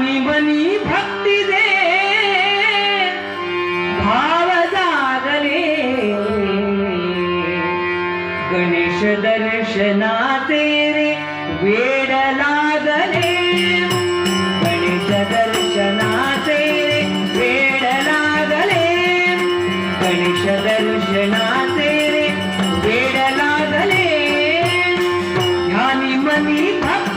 ಸ್ವಾಮಿ ಬನಿ ಭಕ್ತಿದೆ. ಭಾವದಾಗಲೇ ಗಣೇಶ ದರ್ಶನ ತೇರೆ ಬೇಡಲಾಗಲೇ. ಗಣೇಶ ದರ್ಶನ ತೇರೆ ಬೇಡಲಾಗಲೇ. ಗಣೇಶ ದರ್ಶನ ತೇರೆ ಬೇಡಲಾಗಲೇ. ಧ್ಯಾನಿ ಮನಿ ಭಕ್ತಿ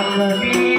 I love you.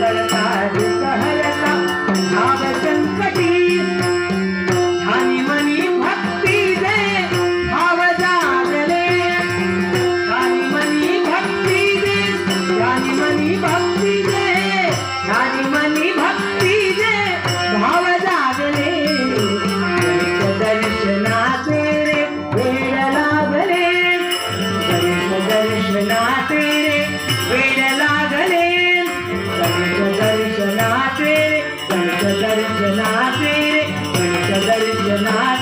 ಕಳತಾಡಿ ಕಹರಲ್ಲ ನಾವೆಲ್ಲ गणक दर्शना तेरे गणक दर्शना